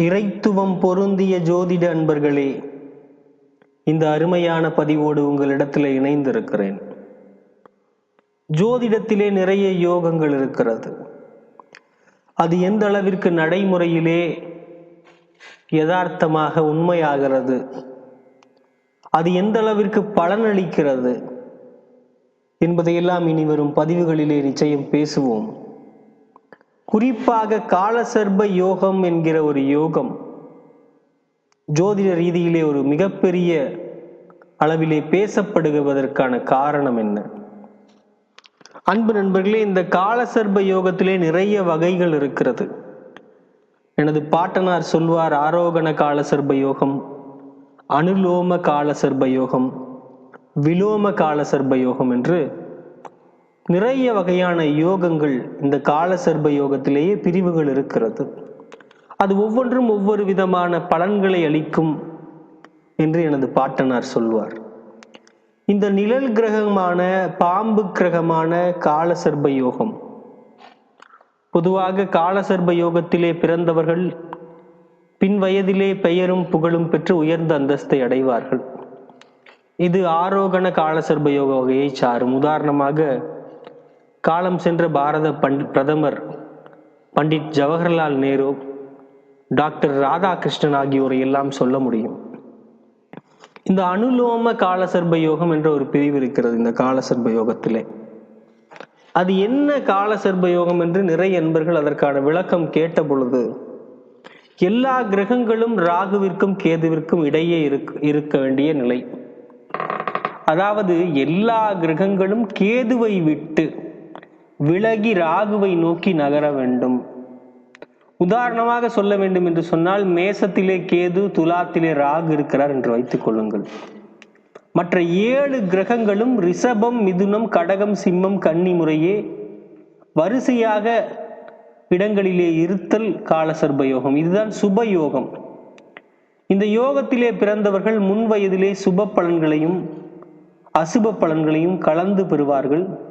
இறைத்துவம் பொருந்திய ஜோதிட அன்பர்களே இந்த அருமையான பதிவோடு உங்களிடத்தில் இணைந்திருக்கிறேன். ஜோதிடத்திலே நிறைய யோகங்கள் இருக்கிறது. அது எந்த அளவிற்கு நடைமுறையிலே யதார்த்தமாக உண்மையாகிறது அது எந்த அளவிற்கு பலனளிக்கிறது என்பதையெல்லாம் இனி வரும் பதிவுகளிலே நிச்சயம் பேசுவோம். குறிப்பாக காலசர்ப யோகம் என்கிற ஒரு யோகம் ஜோதிட ரீதியிலே ஒரு மிகப்பெரிய அளவிலே பேசப்படுவதற்கான காரணம் என்ன? அன்பு நண்பர்களே இந்த காலசர்ப யோகத்திலே நிறைய வகைகள் இருக்கிறது. எனது பாட்டனார் சொல்வார் ஆரோகண காலசர்ப யோகம் அனுலோம காலசர்ப யோகம் விலோம காலசர்ப யோகம் என்று நிறைய வகையான யோகங்கள் இந்த காலசர்ப யோகத்திலேயே பிரிவுகள் இருக்கிறது. அது ஒவ்வொன்றும் ஒவ்வொரு விதமான பலன்களை அளிக்கும் என்று எனது பாட்டனார் சொல்வார். இந்த நிழல் கிரகமான பாம்பு கிரகமான காலசர்ப யோகம். பொதுவாக காலசர்ப யோகத்திலே பிறந்தவர்கள் பின் வயதிலே பெயரும் புகழும் பெற்று உயர்ந்த அந்தஸ்தை அடைவார்கள். இது ஆரோகண காலசர்ப யோக வகையை சாரும். உதாரணமாக காலம் சென்ற பாரத பண்ட் பிரதமர் பண்டிட் ஜவஹர்லால் நேரு டாக்டர் ராதாகிருஷ்ணன் ஆகியோரை எல்லாம் சொல்ல முடியும். இந்த அனுலோம காலசர்ப யோகம் என்ற ஒரு பிரிவு இருக்கிறது இந்த காலசர்ப யோகத்திலே. அது என்ன காலசர்ப யோகம் என்று நிறைய என்பர்கள் அதற்கான விளக்கம் கேட்ட பொழுது எல்லா கிரகங்களும் ராகுவிற்கும் கேதுவிற்கும் இடையே இருக்க வேண்டிய நிலை. அதாவது எல்லா கிரகங்களும் கேதுவை விட்டு விலகி ராகுவை நோக்கி நகர வேண்டும். உதாரணமாக சொல்ல வேண்டும் என்று சொன்னால் மேசத்திலே கேது துலாத்திலே ராகு இருக்கிறார் என்று வைத்துக் கொள்ளுங்கள். மற்ற ஏழு கிரகங்களும் ரிஷபம் மிதுனம் கடகம் சிம்மம் கன்னி முறையே வரிசையாக இடங்களிலே இருத்தல் காலசர்ப யோகம். இதுதான் சுப யோகம். இந்த யோகத்திலே பிறந்தவர்கள் முன் வயதிலே சுப பலன்களையும் அசுப பலன்களையும் கலந்து பெறுவார்கள்.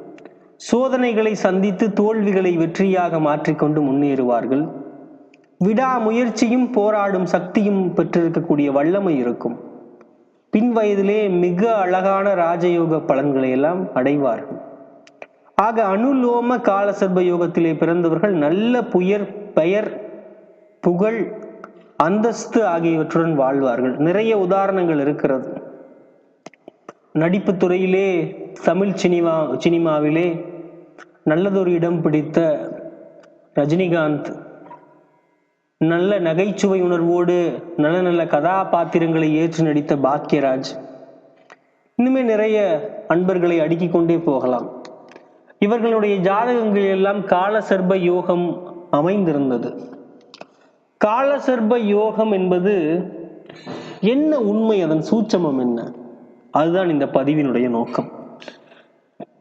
சோதனைகளை சந்தித்து தோல்விகளை வெற்றியாக மாற்றிக்கொண்டு முன்னேறுவார்கள். விடாமுயற்சியும் போராடும் சக்தியும் பெற்றிருக்கக்கூடிய வல்லமை இருக்கும். பின் வயதிலே மிக அழகான ராஜயோக பலன்களை எல்லாம் அடைவார்கள். ஆக அனுலோம காலசர்ப யோகத்திலே பிறந்தவர்கள் நல்ல புயர் பெயர் புகழ் அந்தஸ்து ஆகியவற்றுடன் வாழ்வார்கள். நிறைய உதாரணங்கள் இருக்கிறது. நடிப்பு துறையிலே தமிழ் சினிமா சினிமாவிலே நல்லதொரு இடம் பிடித்த ரஜினிகாந்த். நல்ல நகைச்சுவை உணர்வோடு நல்ல நல்ல கதாபாத்திரங்களை ஏற்று நடித்த பாக்யராஜ். இன்னுமே நிறைய அன்பர்களை அடுக்கி கொண்டே போகலாம். இவர்களுடைய ஜாதகங்கள் எல்லாம் காலசர்ப யோகம் அமைந்திருந்தது. காலசர்ப யோகம் என்பது என்ன உண்மை அதன் சூட்சமம் என்ன? அதுதான் இந்த பதிவினுடைய நோக்கம்.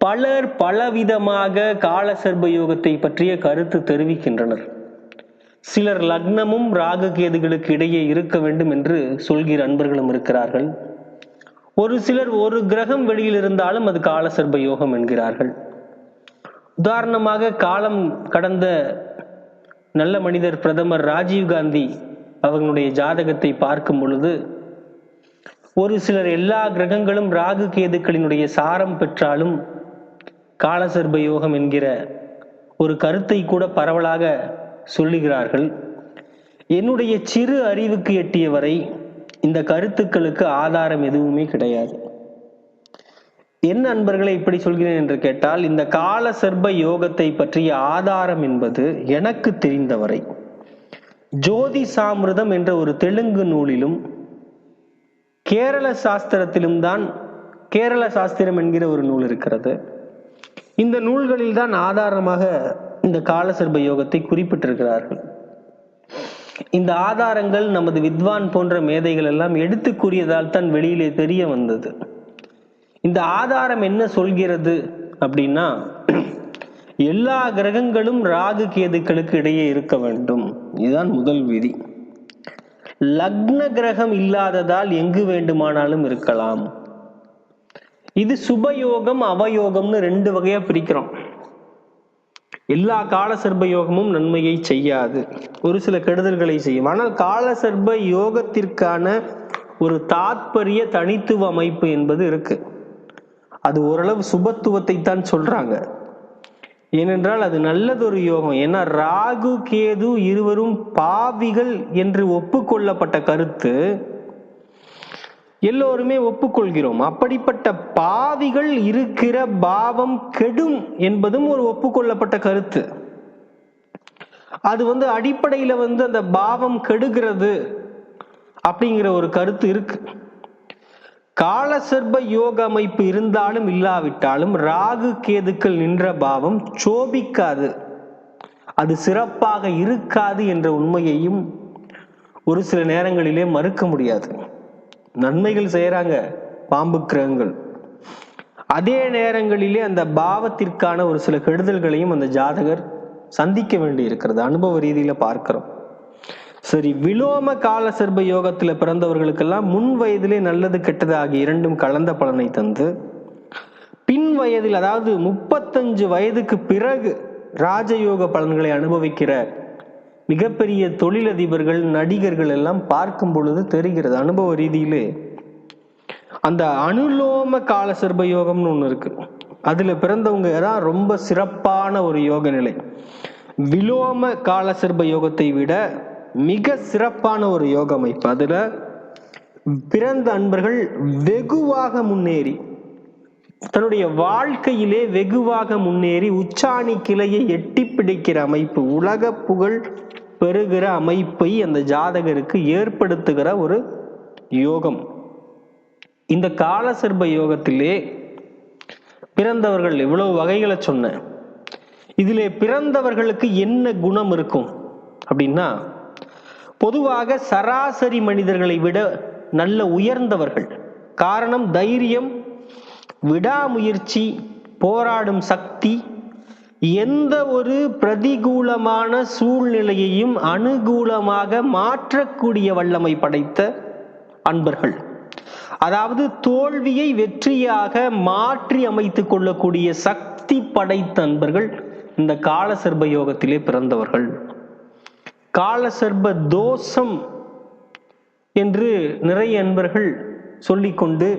பலர் பலவிதமாக காலசர்ப யோகத்தை பற்றிய கருத்து தெரிவிக்கின்றனர். சிலர் லக்னமும் ராககேதுகளுக்கு இடையே இருக்க வேண்டும் என்று சொல்கிற அன்பர்களும் இருக்கிறார்கள். ஒரு சிலர் ஒரு கிரகம் வெளியில் இருந்தாலும் அது காலசர்ப யோகம் என்கிறார்கள். உதாரணமாக காலம் கடந்த நல்ல மனிதர் பிரதமர் ராஜீவ் காந்தி அவர்களுடைய ஜாதகத்தை பார்க்கும் பொழுது ஒரு சிலர் எல்லா கிரகங்களும் ராகு கேதுக்களினுடைய சாரம் பெற்றாலும் காலசர்ப யோகம் என்கிற ஒரு கருத்தை கூட பரவலாக சொல்லுகிறார்கள். என்னுடைய சிறு அறிவுக்கு எட்டிய வரை இந்த கருத்துக்களுக்கு ஆதாரம் எதுவுமே கிடையாது. என்ன அன்பர்களை இப்படி சொல்கிறேன் என்று கேட்டால் இந்த கால சர்ப யோகத்தை பற்றிய ஆதாரம் என்பது எனக்கு தெரிந்தவரை. ஜோதி சாமிருதம் என்ற ஒரு தெலுங்கு நூலிலும் கேரள சாஸ்திரத்திலும் தான் கேரள சாஸ்திரம் என்கிற ஒரு நூல் இருக்கிறது. இந்த நூல்களில் தான் ஆதாரமாக இந்த காலசர்ப யோகத்தை குறிப்பிட்டிருக்கிறார்கள். இந்த ஆதாரங்கள் நமது வித்வான் போன்ற மேதைகள் எல்லாம் எடுத்து கூறியதால் தான் வெளியிலே தெரிய வந்தது. இந்த ஆதாரம் என்ன சொல்கிறது அப்படின்னா எல்லா கிரகங்களும் ராகு கேதுக்களுக்கு இடையே இருக்க வேண்டும். இதுதான் முதல் விதி. லக்ன கிரகம் இல்லாததால் எங்கு வேண்டுமானாலும் இருக்கலாம். இது சுபயோகம் அவயோகம்னு ரெண்டு வகையா பிரிக்கிறோம். எல்லா கால சர்ப யோகமும் நன்மையை செய்யாது. ஒரு சில கெடுதல்களை செய்யும். ஆனால் கால சர்ப யோகத்திற்கான ஒரு தாத்பரிய தனித்துவ அமைப்பு என்பது இருக்கு. அது ஓரளவு சுபத்துவத்தை தான் சொல்றாங்க. ஏனென்றால் அது நல்லதொரு யோகம். ஏன்னா ராகு கேது இருவரும் பாவிகள் என்று ஒப்புக்கொள்ளப்பட்ட கருத்து எல்லோருமே ஒப்புக்கொள்கிறோம். அப்படிப்பட்ட பாவிகள் இருக்கிற பாவம் கெடும் என்பதும் ஒரு ஒப்புக்கொள்ளப்பட்ட கருத்து. அது வந்து அடிப்படையில வந்து அந்த பாவம் கெடுகிறது அப்படிங்கிற ஒரு கருத்து இருக்கு. காலசர்ப யோக அமைப்பு இருந்தாலும் இல்லாவிட்டாலும் ராகு கேதுக்கள் நின்ற பாவம் சோபிக்காது. அது சிறப்பாக இருக்காது என்ற உண்மையையும் ஒரு சில நேரங்களிலே மறுக்க முடியாது. நன்மைகள் செய்கிறாங்க பாம்பு கிரகங்கள். அதே நேரங்களிலே அந்த பாவத்திற்கான ஒரு சில கெடுதல்களையும் அந்த ஜாதகர் சந்திக்க வேண்டி இருக்கிறது. அனுபவ ரீதியில பார்க்கிறோம். சரி விலோம கால சர்ப யோகத்துல பிறந்தவர்களுக்கெல்லாம் முன் வயதிலே நல்லது கெட்டது ஆகிய இரண்டும் கலந்த பலனை தந்து பின் வயதில் அதாவது முப்பத்தஞ்சு வயதுக்கு பிறகு ராஜயோக பலன்களை அனுபவிக்கிற மிகப்பெரிய தொழிலதிபர்கள் நடிகர்கள் எல்லாம் பார்க்கும் பொழுது தெரிகிறது அனுபவ ரீதியிலே. அந்த அனுலோம கால சர்ப யோகம்னு ஒன்று இருக்கு. அதுல பிறந்தவங்க தான் ரொம்ப சிறப்பான ஒரு யோக நிலை. விலோம கால சர்ப யோகத்தை விட மிக சிறப்பான ஒரு யோக அமைப்பு. அதுல பிறந்த அன்பர்கள் வெகுவாக முன்னேறி தன்னுடைய வாழ்க்கையிலே வெகுவாக முன்னேறி உச்சாணி கிளையை எட்டி பிடிக்கிற அமைப்பு உலக புகழ் பெறுகிற அமைப்பை அந்த ஜாதகருக்கு ஏற்படுத்துகிற ஒரு யோகம். இந்த காலசர்ப யோகத்திலே பிறந்தவர்கள் இவ்வளவு வகைகளை சொன்னேன் இதிலே பிறந்தவர்களுக்கு என்ன குணம் இருக்கும்? அப்படின்னா பொதுவாக சராசரி மனிதர்களை விட நல்ல உயர்ந்தவர்கள். காரணம் தைரியம் விடாமுயற்சி போராடும் சக்தி எந்த ஒரு பிரதிகூலமான சூழ்நிலையையும் அனுகூலமாக மாற்றக்கூடிய வல்லமை படைத்த அன்பர்கள். அதாவது தோல்வியை வெற்றியாக மாற்றி அமைத்துக் கொள்ளக்கூடிய சக்தி படைத்த அன்பர்கள் இந்த காலசர்ப யோகத்திலே பிறந்தவர்கள். காலசர்ப தோஷம் என்று நிறைய அன்பர்கள் சொல்லிக்கொண்டு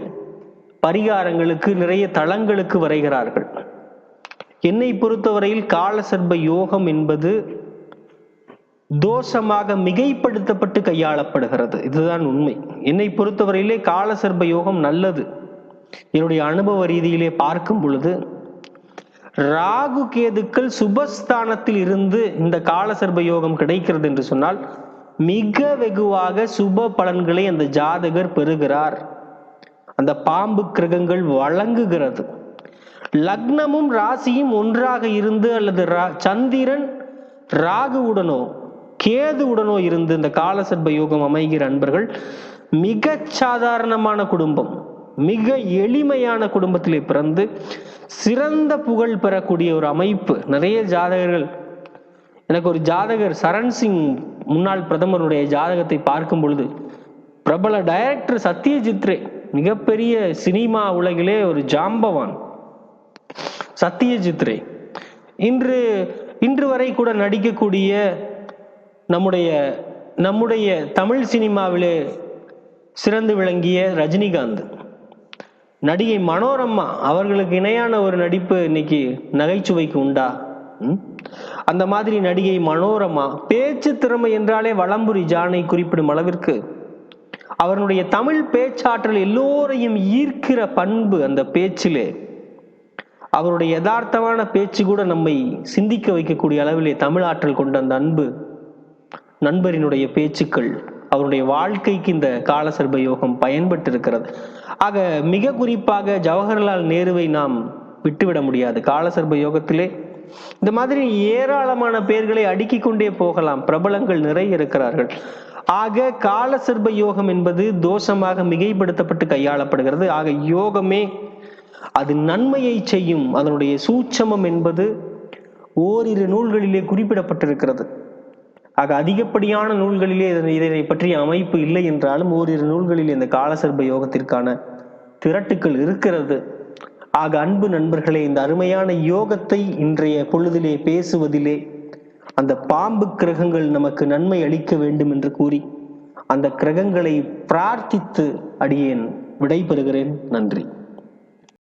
பரிகாரங்களுக்கு நிறைய தளங்களுக்கு வரைகிறார்கள். என்னை பொறுத்தவரையில் காலசர்ப யோகம் என்பது தோஷமாக மிகைப்படுத்தப்பட்டு கையாளப்படுகிறது. இதுதான் உண்மை. என்னை பொறுத்தவரையிலே காலசர்ப யோகம் நல்லது. என்னுடைய அனுபவ ரீதியிலே பார்க்கும் பொழுது ராகு கேதுக்கள் சுபஸ்தானத்தில் இருந்து இந்த காலசர்ப யோகம் கிடைக்கிறது என்று சொன்னால் மிக வெகுவாக சுப பலன்களை அந்த ஜாதகர் பெறுகிறார். அந்த பாம்பு கிரகங்கள் வழங்குகிறது. லக்னமும் ராசியும் ஒன்றாக இருந்து அல்லது ரா- சந்திரன் ராகுவுடனோ கேதுவுடனோ இருந்து இந்த காலசர்ப யோகம் அமைகிற அன்பர்கள் மிக சாதாரணமான குடும்பம். மிக எளிமையான குடும்பத்திலே பிறந்து சிறந்த புகழ் பெறக்கூடிய ஒரு அமைப்பு. நிறைய ஜாதகர்கள் எனக்கு ஒரு ஜாதகர் சரண் சிங் முன்னாள் பிரதமருடைய ஜாதகத்தை பார்க்கும் பொழுது பிரபல டைரக்டர் சத்யஜித் ரே மிகப்பெரிய சினிமா உலகிலே ஒரு ஜாம்பவான். சத்யஜித் ரே. இன்று இன்று வரை கூட நடிக்கக்கூடிய நம்முடைய நம்முடைய தமிழ் சினிமாவிலே சிறந்து விளங்கிய ரஜினிகாந்த். நடிகை மனோரமா அவர்களுக்கு இணையான ஒரு நடிப்பு இன்னைக்கு நகைச்சுவைக்கு உண்டா? அந்த மாதிரி நடிகை மனோரமா பேச்சு திறமை என்றாலே வளம்புரி ஜானை குறிப்பிடும் அளவிற்கு அவருடைய தமிழ் பேச்சாற்றல் எல்லோரையும் ஈர்க்கிற பண்பு அந்த பேச்சிலே. அவருடைய யதார்த்தமான பேச்சு கூட நம்மை சிந்திக்க வைக்கக்கூடிய அளவிலே தமிழ் ஆற்றல் கொண்ட அந்த அன்பு நண்பரினுடைய பேச்சுக்கள் அவருடைய வாழ்க்கைக்கு இந்த காலசர்ப யோகம் பயன்பட்டிருக்கிறது. ஆக மிக குறிப்பாக ஜவஹர்லால் நேருவை நாம் விட்டுவிட முடியாது. காலசர்ப யோகத்திலே இந்த மாதிரி ஏராளமான பேர்களை அடுக்கிக் கொண்டே போகலாம். பிரபலங்கள் நிறைய இருக்கிறார்கள். ஆக காலசர்ப யோகம் என்பது தோஷமாக மிகைப்படுத்தப்பட்டு கையாளப்படுகிறது. ஆக யோகமே அது நன்மையை செய்யும். அதனுடைய சூட்சமம் என்பது ஓரிரு நூல்களிலே குறிப்பிடப்பட்டிருக்கிறது. ஆக அதிகப்படியான நூல்களிலே இதனை பற்றிய அமைப்பு இல்லை என்றாலும் ஓரிரு நூல்களில் இந்த காலசர்ப யோகத்திற்கான திரட்டுக்கள் இருக்கிறது. ஆக அன்பு நண்பர்களே இந்த அருமையான யோகத்தை இன்றைய பொழுதிலே பேசுவதிலே அந்த பாம்பு கிரகங்கள் நமக்கு நன்மை அளிக்க வேண்டும் என்று கூறி அந்த கிரகங்களை பிரார்த்தித்து அடியேன் விடைபெறுகிறேன். நன்றி.